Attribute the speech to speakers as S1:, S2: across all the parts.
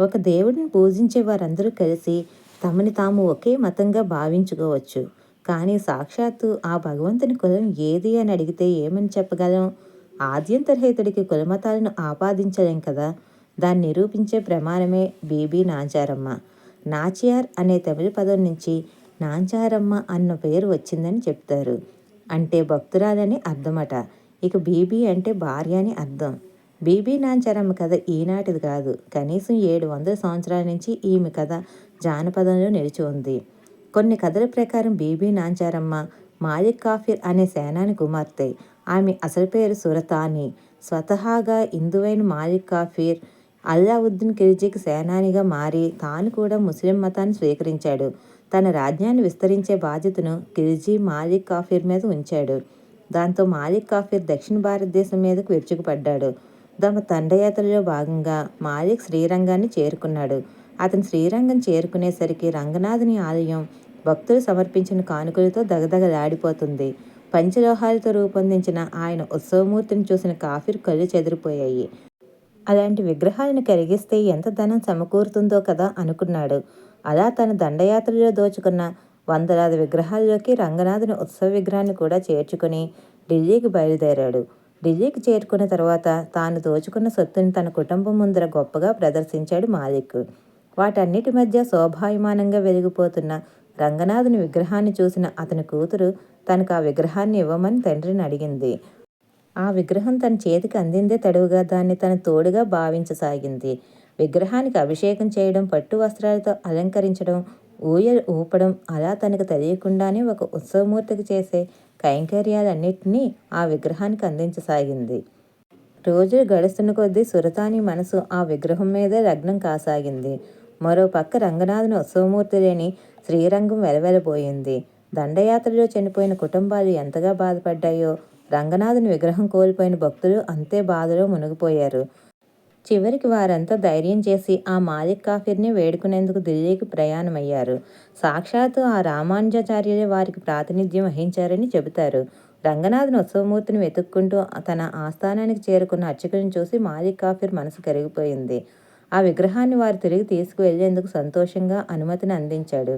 S1: ఒక దేవుడిని పూజించే వారందరూ కలిసి తమని తాము ఒకే మతంగా భావించుకోవచ్చు. కానీ సాక్షాత్తు ఆ భగవంతుని కులం ఏది అని అడిగితే ఏమని చెప్పగలం? ఆద్యంతరహితుడికి కులమతాలను ఆపాదించలేం కదా? దాన్ని నిరూపించే ప్రమాణమే బీబీ నాంచారమ్మ. నాచియార్ అనే తమిళ పదం నుంచి నాంచారమ్మ అన్న పేరు వచ్చిందని చెప్తారు. అంటే భక్తురాలని అర్థమట. ఇక బీబీ అంటే భార్య అని అర్థం. బీబీ నాంచారమ్మ కథ ఈనాటిది కాదు. కనీసం ఏడు వందల సంవత్సరాల నుంచి ఈమె కథ జానపదంలో నిలిచి ఉంది. కొన్ని కథల ప్రకారం బీబీ నాంచారమ్మ మాలిక్ కాఫీర్ అనే సేనాని కుమార్తె. ఆమె అసలు పేరు సురతాని. స్వతహాగా హిందువైన మాలిక్ కాఫీర్ అల్లావుద్దీన్ ఖిల్జీకి సేనానిగా మారి తాను కూడా ముస్లిం మతాన్ని స్వీకరించాడు. తన రాజ్యాన్ని విస్తరించే బాధ్యతను ఖిల్జీ మాలిక్ కాఫీర్ మీద ఉంచాడు. దాంతో మాలిక్ కాఫీర్ దక్షిణ భారతదేశం మీదకు విరుచుకుపడ్డాడు. తమ దండయాత్రలో భాగంగా మాలిక్ శ్రీరంగాన్ని చేరుకున్నాడు. అతను శ్రీరంగం చేరుకునేసరికి రంగనాథుని ఆలయం భక్తులు సమర్పించిన కానుకలతో దగదగలాడిపోతుంది. పంచలోహాలతో రూపొందించిన ఆయన ఉత్సవమూర్తిని చూసిన కాఫీర్ కళ్ళు చెదిరిపోయాయి. అలాంటి విగ్రహాలను కరిగిస్తే ఎంత ధనం సమకూరుతుందో కదా అనుకున్నాడు. అలా తన దండయాత్రలో దోచుకున్న వందలాది విగ్రహాల్లోకి రంగనాథుని ఉత్సవ విగ్రహాన్ని కూడా చేర్చుకుని ఢిల్లీకి బయలుదేరాడు. ఢిల్లీకి చేరుకున్న తర్వాత తాను దోచుకున్న సొత్తుని తన కుటుంబం ముందర గొప్పగా ప్రదర్శించాడు మాలిక్. వాటన్నిటి మధ్య శోభాయమానంగా వెలిగిపోతున్న రంగనాథుని విగ్రహాన్ని చూసిన అతని కూతురు తనకు ఆ విగ్రహాన్ని ఇవ్వమని తండ్రిని అడిగింది. ఆ విగ్రహం తన చేతికి అందిందే తడువుగా దాన్ని తన తోడుగా భావించసాగింది. విగ్రహానికి అభిషేకం చేయడం పట్టు వస్త్రాలతో అలంకరించడం ఊయలు ఊపడం అలా తనకు తెలియకుండానే ఒక ఉత్సవమూర్తికి చేసే కైంకర్యాలన్నింటినీ ఆ విగ్రహానికి అందించసాగింది. రోజులు గడుస్తున్న కొద్దీ సురతాని మనసు ఆ విగ్రహం మీదే లగ్నం కాసాగింది. మరో పక్క రంగనాథుని ఉత్సవమూర్తి లేని శ్రీరంగం వెలవెలబోయింది. దండయాత్రలో చనిపోయిన కుటుంబాలు ఎంతగా బాధపడ్డాయో రంగనాథుని విగ్రహం కోల్పోయిన భక్తులు అంతే బాధలో మునిగిపోయారు. చివరికి వారంతా ధైర్యం చేసి ఆ మాలిక్ కాఫీర్ని వేడుకునేందుకు ఢిల్లీకి ప్రయాణమయ్యారు. సాక్షాత్తు ఆ రామానుజాచార్యులే వారికి ప్రాతినిధ్యం వహించారని చెబుతారు. రంగనాథన్ ఉత్సవమూర్తిని వెతుక్కుంటూ తన ఆస్థానానికి చేరుకున్న అర్చకులను చూసి మాలిక్ కాఫీర్ మనసు కరిగిపోయింది. ఆ విగ్రహాన్ని వారు తిరిగి తీసుకువెళ్ళేందుకు సంతోషంగా అనుమతిని అందించాడు.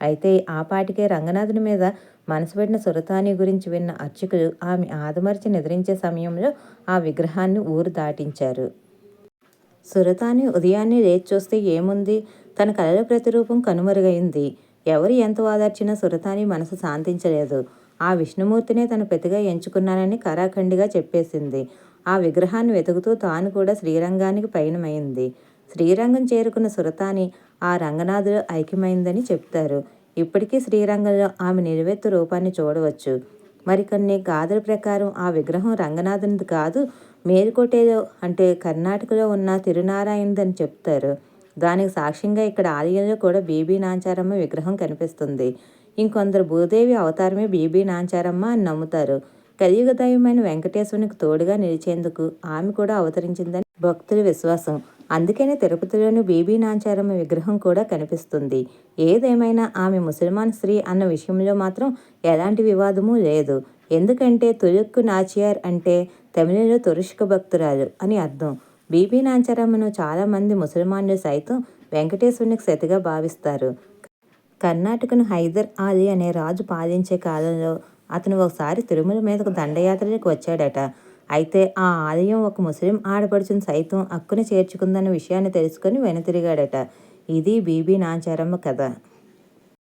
S1: అయితే ఆ పాటికే రంగనాథుని మీద మనసు పెట్టిన సురతాని గురించి విన్న అర్చకులు ఆమె ఆదమర్చి నిద్రించే సమయంలో ఆ విగ్రహాన్ని ఊరు దాటించారు. సురతాని ఉదయాన్నే లేచి చూస్తే ఏముంది? తన కలల ప్రతిరూపం కనుమరుగైంది. ఎవరు ఎంత వాదార్చినా సురతాని మనసు శాంతించలేదు. ఆ విష్ణుమూర్తినే తన పెతిగా ఎంచుకున్నానని కరాఖండిగా చెప్పేసింది. ఆ విగ్రహాన్ని వెతుకుతూ తాను కూడా శ్రీరంగానికి పయనమైంది. శ్రీరంగం చేరుకున్న సురతాని ఆ రంగనాథుడు ఐక్యమైందని చెప్తారు. ఇప్పటికీ శ్రీరంగంలో ఆమె నిలువెత్తు రూపాన్ని చూడవచ్చు. మరికొన్ని గాథల ప్రకారం ఆ విగ్రహం రంగనాథునిది కాదు మేలుకోటేలో అంటే కర్ణాటకలో ఉన్న తిరునారాయణదని చెప్తారు. దానికి సాక్ష్యంగా ఇక్కడ ఆలయంలో కూడా బీబీ నాంచారమ్మ విగ్రహం కనిపిస్తుంది. ఇంకొందరు భూదేవి అవతారమే బీబీ నాంచారమ్మ అని నమ్ముతారు. కలియుగ దైవమైన వెంకటేశ్వరునికి తోడుగా నిలిచేందుకు ఆమె కూడా అవతరించిందని భక్తుల విశ్వాసం. అందుకనే తిరుపతిలోని బీబీ నాంచారమ్మ విగ్రహం కూడా కనిపిస్తుంది. ఏదేమైనా ఆమె ముసల్మాన్ స్త్రీ అన్న విషయంలో మాత్రం ఎలాంటి వివాదము లేదు. ఎందుకంటే తులుక్కు నాచియార్ అంటే తమిళలో తురుష్క భక్తురాలు అని అర్థం. బీబీ నాంచారమ్మను చాలామంది ముసల్మాన్లు సైతం వెంకటేశ్వరునికి శతిగా భావిస్తారు. కర్ణాటకను హైదర్ ఆలీ అనే రాజు పాలించే కాలంలో అతను ఒకసారి తిరుమల మీదకు దండయాత్రలకు వచ్చాడట. అయితే ఆ ఆలయం ఒక ముస్లిం ఆడపడుచుని సైతం అక్కును చేర్చుకుందన్న విషయాన్ని తెలుసుకొని వెనుతిరిగాడట. ఇది బీబీ నాంచారమ్మ కథ.